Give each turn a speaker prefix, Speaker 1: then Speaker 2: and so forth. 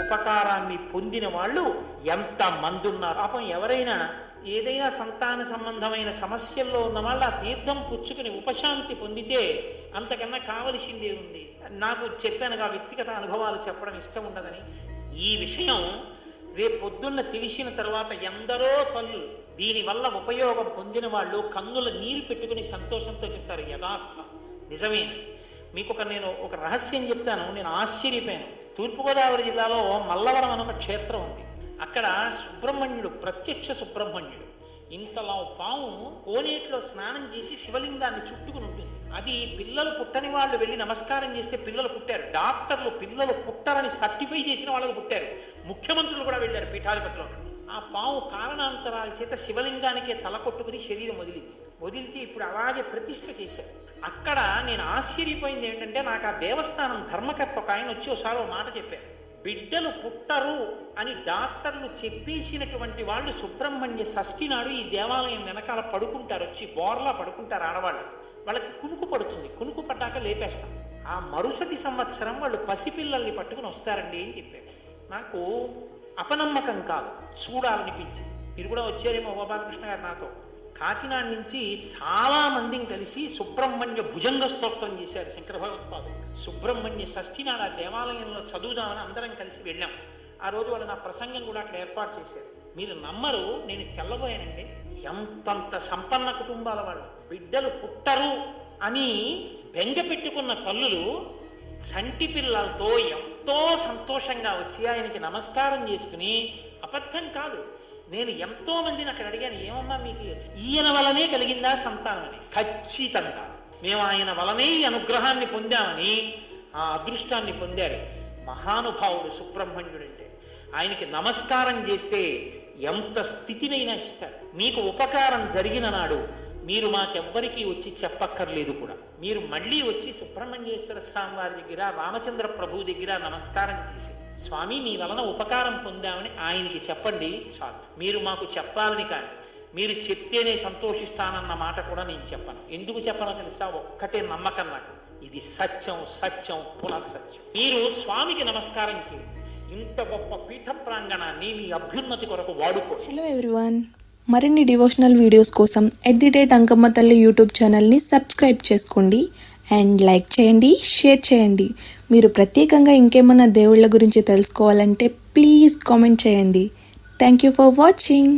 Speaker 1: ఉపకారాన్ని పొందిన వాళ్ళు ఎంత మంది ఉన్నారు పాపం ఎవరైనా ఏదైనా సంతాన సంబంధమైన సమస్యల్లో ఉన్న వాళ్ళు ఆ తీర్థం పుచ్చుకుని ఉపశాంతి పొందితే అంతకన్నా కావలసిందే ఉంది. నాకు చెప్పానుగా వ్యక్తిగత అనుభవాలు చెప్పడం ఇష్టం ఉండదని. ఈ విషయం రేపు పొద్దున్న తెలిసిన తర్వాత ఎందరో తల్లు దీనివల్ల ఉపయోగం పొందిన వాళ్ళు కన్నుల నీరు పెట్టుకుని సంతోషంతో చెప్తారు. యథార్థం. నిజమే. మీకు ఒక నేను ఒక రహస్యం చెప్తాను. నేను ఆశ్చర్యపోయాను. తూర్పుగోదావరి జిల్లాలో మల్లవరం అని ఒక క్షేత్రం ఉంది. అక్కడ సుబ్రహ్మణ్యుడు ప్రత్యక్ష సుబ్రహ్మణ్యుడు. ఇంతలా పాము కోనేటిలో స్నానం చేసి శివలింగాన్ని చుట్టుకుని ఉంటుంది. అది పిల్లలు పుట్టని వాళ్ళు వెళ్ళి నమస్కారం చేస్తే పిల్లలు పుట్టారు. డాక్టర్లు పిల్లలు పుట్టరని సర్టిఫై చేసిన వాళ్ళకు పుట్టారు. ముఖ్యమంత్రులు కూడా వెళ్ళారు పీఠాధిపతిలో ఆ పాము కారణాంతరాల చేత శివలింగానికే తల కొట్టుకుని శరీరం వదిలింది. వదిలితే ఇప్పుడు అలాగే ప్రతిష్ఠ చేశారు. అక్కడ నేను ఆశ్చర్యపోయింది ఏంటంటే నాకు ఆ దేవస్థానం ధర్మకర్త ఒక ఆయన వచ్చి ఒకసారి ఒక మాట చెప్పారు. బిడ్డలు పుట్టరు అని డాక్టర్లు చెప్పేసినటువంటి వాళ్ళు సుబ్రహ్మణ్య షష్ఠి నాడు ఈ దేవాలయం వెనకాల పడుకుంటారు వచ్చి బోర్లా పడుకుంటారు ఆడవాళ్ళు. వాళ్ళకి కునుకు పడుతుంది. కునుకు పడ్డాక లేపేస్తాం. ఆ మరుసటి సంవత్సరం వాళ్ళు పసిపిల్లల్ని పట్టుకుని వస్తారండి అని చెప్పారు. నాకు అపనమ్మకం కాదు. చూడాలనిపించింది. మీరు కూడా వచ్చారేమో గోపాలకృష్ణ గారు నాతో. కాకినాడ నుంచి చాలామందిని కలిసి సుబ్రహ్మణ్య భుజంగ స్తోత్రం చేశారు శంకర భగవత్పాదు సుబ్రహ్మణ్య షష్ఠి నాడు ఆ దేవాలయంలో చదువుదామని అందరం కలిసి వెళ్ళాం. ఆ రోజు వాళ్ళు నా ప్రసంగం కూడా అక్కడ ఏర్పాటు చేశారు. మీరు నమ్మరు నేను తెల్లబోయానండి. ఎంతంత సంపన్న కుటుంబాల వాళ్ళు. బిడ్డలు పుట్టరు అని బెంగ పెట్టుకున్న తల్లులు చంటి పిల్లలతో ఎంతో సంతోషంగా వచ్చి ఆయనకి నమస్కారం చేసుకుని అబద్ధం కాదు. నేను ఎంతో మందిని అక్కడ అడిగాను ఏమమ్మా మీకు ఈయన వలనే కలిగిందా సంతానం? అని. ఖచ్చితంగా. మేము ఆయన వలనే ఈ అనుగ్రహాన్ని పొందామని ఆ అదృష్టాన్ని పొందారు. మహానుభావుడు సుబ్రహ్మణ్యుడు అంటే ఆయనకి నమస్కారం చేస్తే ఎంత స్థితినైనా ఇస్తారు. మీకు ఉపకారం జరిగిన నాడు మీరు మాకెవ్వరికీ వచ్చి చెప్పక్కర్లేదు కూడా. మీరు మళ్ళీ వచ్చి సుబ్రహ్మణ్యేశ్వర స్వామి వారి దగ్గర రామచంద్ర ప్రభు దగ్గర నమస్కారం చేసి స్వామి మీ వలన ఉపకారం పొందామని ఆయనకి చెప్పండి చాలు మీరు మాకు చెప్పాలని కానీ మీరు చెప్తేనే సంతోషిస్తానన్న మాట కూడా నేను చెప్పను. ఎందుకు చెప్పనో తెలుసా? ఒక్కటే నమ్మకం నాకు. ఇది సత్యం సత్యం పునఃసత్యం. మీరు స్వామికి నమస్కారం చేయండి. ఇంత గొప్ప పీఠ ప్రాంగణాన్ని మీ అభ్యున్నతి కొరకు వాడుకో
Speaker 2: హలో ఎవ్రీవన్ మరిన్ని డివోషనల్ వీడియోస్ కోసం at the date Ankamma Thalli YouTube ఛానల్ని సబ్స్క్రైబ్ చేసుకోండి అండ్ లైక్ చేయండి షేర్ చేయండి. మీరు ప్రత్యేకంగా ఇంకేమైనా దేవుళ్ళ గురించి తెలుసుకోవాలంటే ప్లీజ్ కామెంట్ చేయండి. Thank you for watching